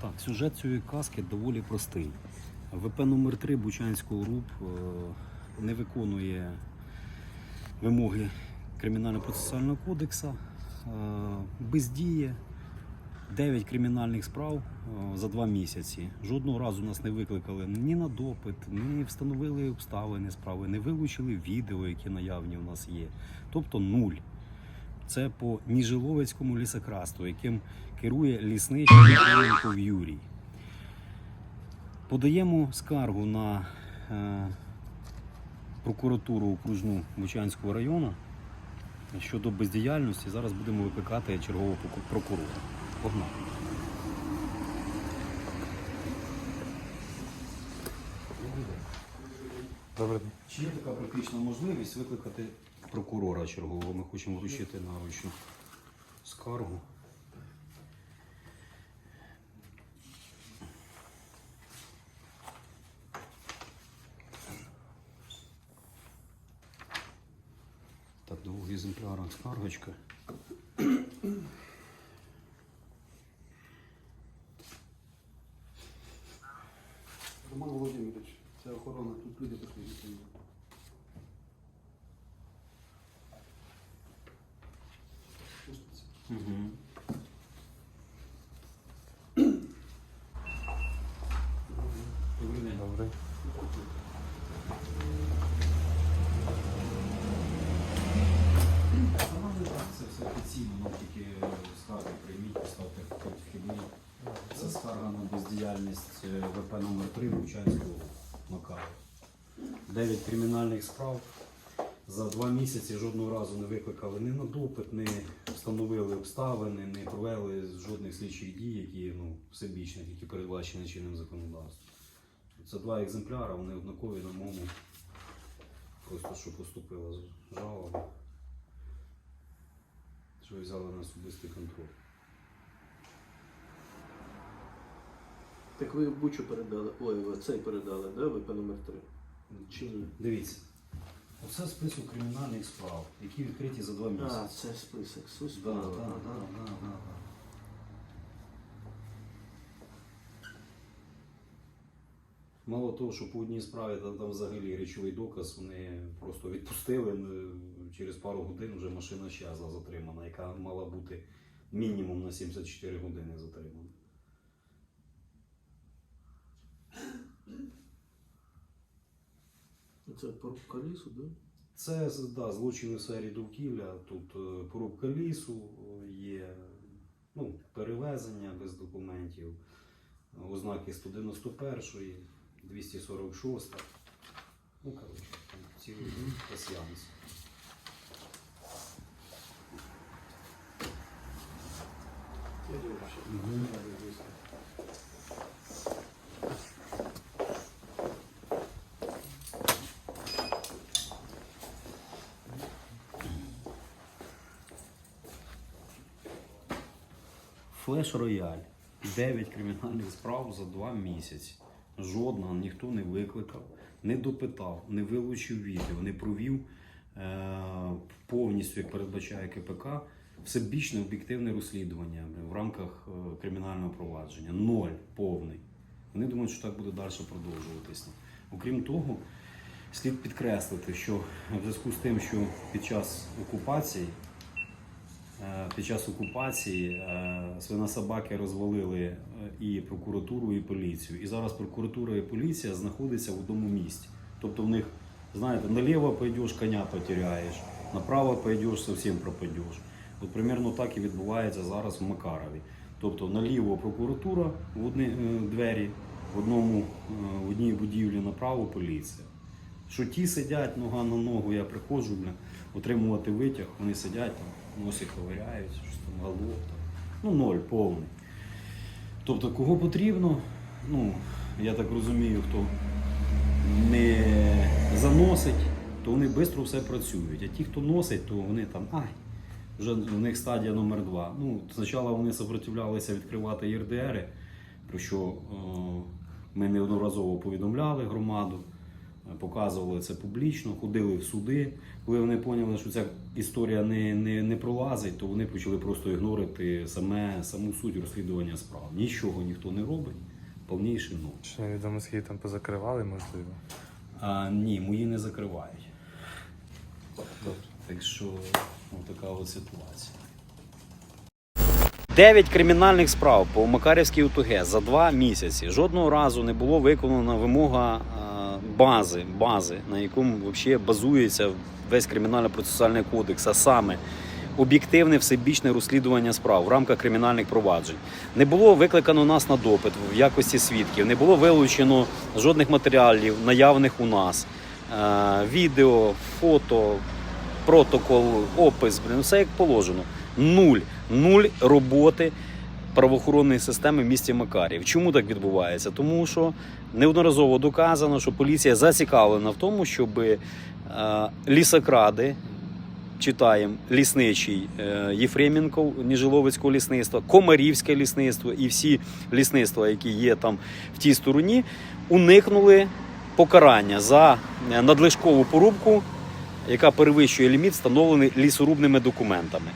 Так, сюжет цієї казки доволі простий. ВП номер 3 Бучанського РУП е, не виконує вимоги Кримінально-процесуального кодексу, е, бездіє 9 кримінальних справ е, за два місяці. Жодного разу нас не викликали ні на допит, не встановили обставини справи, не вилучили відео, які наявні у нас є. Тобто нуль. Це по Ніжиловецькому лісокрасту, яким керує лісничий Єфременков Юрій. Подаємо скаргу на е, прокуратуру окружну Бучанського району щодо бездіяльності. Зараз будемо викликати чергового проку- прокурора. Погнали. Добрий день. Чи є така практична можливість викликати прокурора чергового? Ми хочемо вручити наручну скаргу. Так, двох екземплярах скаргочка. Роман Володимирович, це охорона, тут люди прийшли. Пуститься. Угу. Добрий день. Добрий. Вона не так, це все офіційно, ну тільки скарги прийміть, поставте вхідні. Це скарга на бездіяльність е, ВП номер 3 Бучанського МК. Дев'ять кримінальних справ. За два місяці жодного разу не викликали ні на допит, не встановили обставини, не провели жодних слідчих дій, які ну, всебічних, які передбачені чинним законодавством. Це два екземпляри, вони однакові на мову. Просто що поступила жалоба. Що взяли на особистий контроль. Так ви Бучу передали, ой, цей передали, да, ВП номер 3? Чи ні? Дивіться. Оце список кримінальних справ, які відкриті за два місяці. А, це список, Да, да, да, да, да, да. Мало того, що по одній справі там, там взагалі речовий доказ, вони просто відпустили через пару годин вже машина щезла затримана, яка мала бути мінімум на 74 години затримана. Це порубка лісу, да? Це да, злочини в сфері довкілля. Тут е, порубка лісу, е, є ну, перевезення без документів, ознаки 191, 246. Ну, коротше, цілий пасіанс. Я дивлюся. Мгм. Я дивлюся. Флеш Рояль. 9 кримінальних справ за 2 місяці. Жодного ніхто не викликав, не допитав, не вилучив відео, не провів е- повністю, як передбачає КПК, всебічне об'єктивне розслідування в рамках е, кримінального провадження. Ноль повний. Вони думають, що так буде далі продовжуватися. Окрім того, слід підкреслити, що в зв'язку з тим, що під час окупації під час окупації е, свинособаки розвалили е, і прокуратуру, і поліцію. І зараз прокуратура і поліція знаходяться в одному місці. Тобто в них, знаєте, наліво пойдеш, коня потеряєш, направо пойдеш, зовсім пропадеш. От примерно так і відбувається зараз в Макарові. Тобто наліво прокуратура в одні е, двері, в одному е, в одній будівлі направо поліція. Що ті сидять нога на ногу, я приходжу бля, отримувати витяг, вони сидять там, носі ковиряють, щось там галоп. Там. Ну, ноль повний. Тобто, кого потрібно, ну, я так розумію, хто не заносить, то вони швидко все працюють. А ті, хто носить, то вони там, ай, вже у них стадія номер два. Ну, спочатку вони сопротивлялися відкривати ЄРДРи, про що е, ми неодноразово повідомляли громаду, показували це публічно, ходили в суди. Коли вони поняли, що ця історія не, не, не пролазить, то вони почали просто ігнорити саме, саму суть розслідування справ. Нічого ніхто не робить, повніший ну. Що невідомо скільки там позакривали, можливо. А ні, мої не закривають. Добре. Так що ну, така от ситуація. Дев'ять кримінальних справ по Макарівській УТГ за два місяці. Жодного разу не було виконана вимога е, бази, бази, на якому взагалі базується весь кримінально-процесуальний кодекс, а саме об'єктивне всебічне розслідування справ в рамках кримінальних проваджень. Не було викликано нас на допит в якості свідків, не було вилучено жодних матеріалів, наявних у нас. Е, Відео, фото, протокол, опис, блін, все як положено. Нуль. Нуль роботи правоохоронної системи в місті Макарів. Чому так відбувається? Тому що неодноразово доказано, що поліція зацікавлена в тому, щоб е, лісокради, читаємо лісничий е, Єфременко, Ніжиловицького лісництва, Комарівське лісництво і всі лісництва, які є там в тій стороні, уникнули покарання за е, надлишкову порубку яка перевищує ліміт, встановлений лісорубними документами.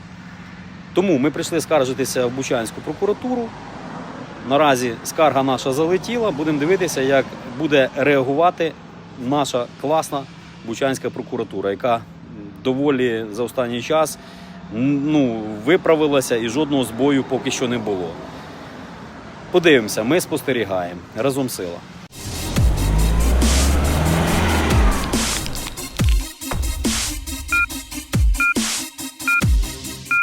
Тому ми прийшли скаржитися в Бучанську прокуратуру. Наразі скарга наша залетіла. Будемо дивитися, як буде реагувати наша класна Бучанська прокуратура, яка доволі за останній час ну, виправилася і жодного збою поки що не було. Подивимося, ми спостерігаємо. Разом сила.